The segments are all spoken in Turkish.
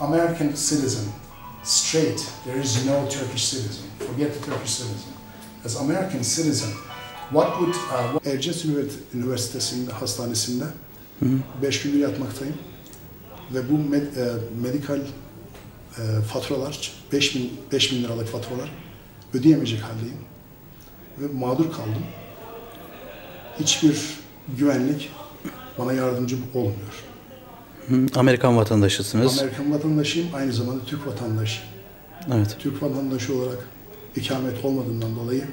American citizen, straight, there is no Turkish citizen. Forget the Turkish citizen. As American citizen, what would... Uh, Erciyes Ünivers- Üniversitesi'nde, hastanesinde 5 gündür yatmaktayım. Ve bu med- e, medikal e, faturalar, 5 bin, 5 bin liralık faturalar ödeyemeyecek haldeyim. Ve mağdur kaldım. Hiçbir güvenlik bana yardımcı olmuyor. Amerikan vatandaşısınız. Amerikan vatandaşıyım, aynı zamanda Türk vatandaşıyım. Evet. Türk vatandaşı olarak ikamet olmadığından dolayı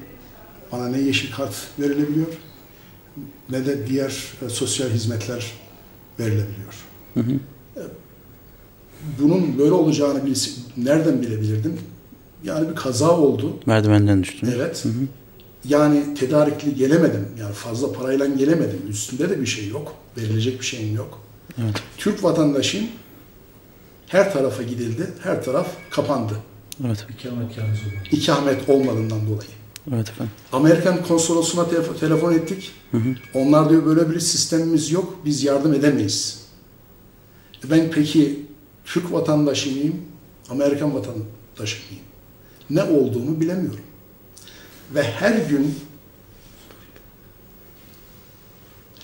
bana ne yeşil kart verilebiliyor ne de diğer e, sosyal hizmetler verilebiliyor. Hı hı. Bunun böyle olacağını bilsi- nereden bilebilirdim? Yani bir kaza oldu. Merdivenden düştünüz. Evet. Hı hı. Yani tedarikli gelemedim. Yani fazla parayla gelemedim. Üstünde de bir şey yok. Verilecek bir şeyim yok. Evet. Türk vatandaşıyım. Her tarafa gidildi. Her taraf kapandı. Evet. İkamet olmadığından dolayı. Evet efendim. Amerikan konsolosuna telef- telefon ettik. Hı hı. Onlar diyor böyle bir sistemimiz yok. Biz yardım edemeyiz. E Ben peki Türk vatandaşı mıyım? Amerikan vatandaşı mıyım? Ne olduğumu bilemiyorum. Ve her gün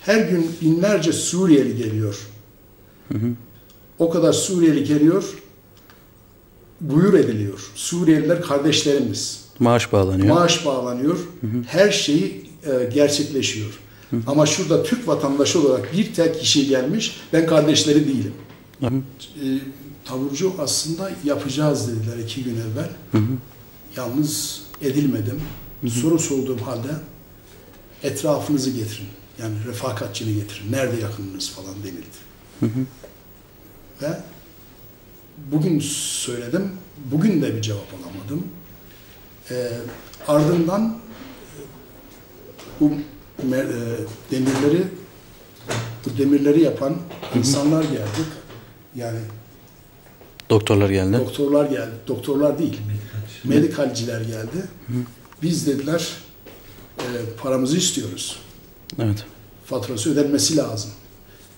her gün binlerce Suriyeli geliyor. Hı hı. O kadar Suriyeli geliyor. Buyur ediliyor. Suriyeliler kardeşlerimiz. Maaş bağlanıyor. Maaş bağlanıyor. Her şeyi e, gerçekleşiyor. Ama şurada Türk vatandaşı olarak bir tek kişi gelmiş. Ben kardeşleri değilim. Hı hı. E, taburcu aslında yapacağız dediler iki gün evvel. Hı hı. Yalnız edilmedim. Soru sorduğum halde etrafınızı getirin. Yani refakatçini getirin. Nerede yakınınız falan denildi. Hı hı. Ve bugün söyledim. Bugün de bir cevap alamadım. Ee, ardından e, bu mer- e, demirleri bu demirleri yapan insanlar geldi. Yani Doktorlar geldi. doktorlar geldi. Doktorlar değil. Medikal. Medikalciler geldi. Biz dediler e, paramızı istiyoruz. Evet. Faturası ödenmesi lazım.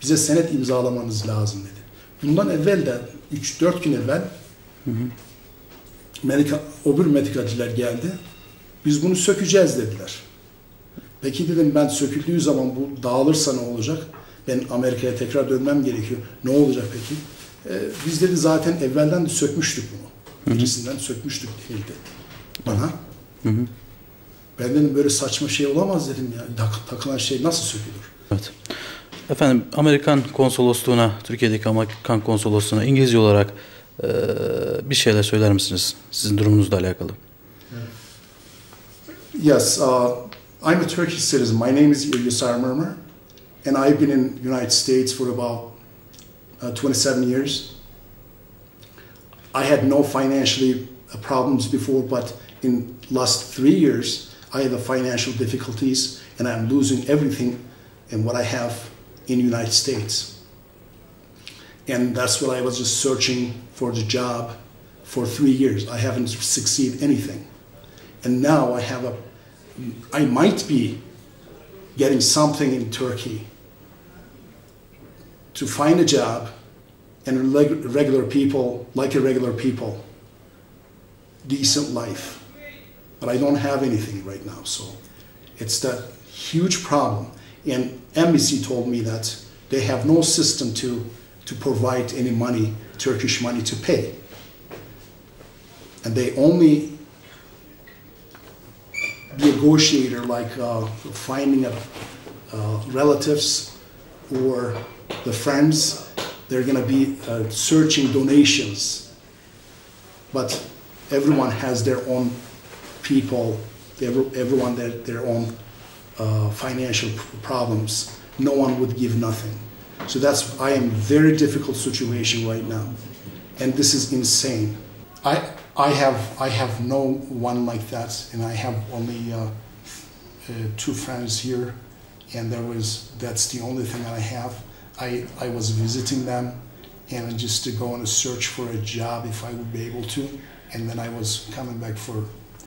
Bize senet imzalamanız lazım dedi. Bundan evvel de 3-4 gün evvel medika, öbür medikalciler geldi. Biz bunu sökeceğiz dediler. Peki dedim ben söküldüğü zaman bu dağılırsa ne olacak? Ben Amerika'ya tekrar dönmem gerekiyor. Ne olacak peki? Ee, biz dedi zaten evvelden de sökmüştük bunu. Birisinden sökmüştük denildi bana. Hı hı. Ben dedim böyle saçma şey olamaz dedim ya. Tak- takılan şey nasıl sökülür? Evet. Efendim Amerikan konsolosluğuna, Türkiye'deki Amerikan konsolosluğuna İngilizce olarak e, bir şeyler söyler misiniz? Sizin durumunuzla alakalı. Yes, uh, I'm a Turkish citizen. My name is Yusar Murmur, and I've been in United States for about uh, 27 years. I had no financially uh, problems before, but in last three years, I had the financial difficulties, and I'm losing everything in what I have in the United States. And that's what I was just searching for the job for three years. I haven't succeeded anything and now I have a, I might be getting something in Turkey to find a job and regular people, like a regular people, decent life. But I don't have anything right now, so it's that huge problem. And embassy told me that they have no system to, to provide any money, Turkish money to pay. And they only negotiator like uh, finding a, uh, relatives or the friends they're going to be uh, searching donations but everyone has their own people everyone their, their own uh, financial problems no one would give nothing. So that's i am very difficult situation right now. And this is insane. I i have i have no one like that. And i have only uh, uh, two friends here. And there was that's the only thing that i have. I i was visiting them. And just to go on a search for a job if i would be able to. And then i was coming back for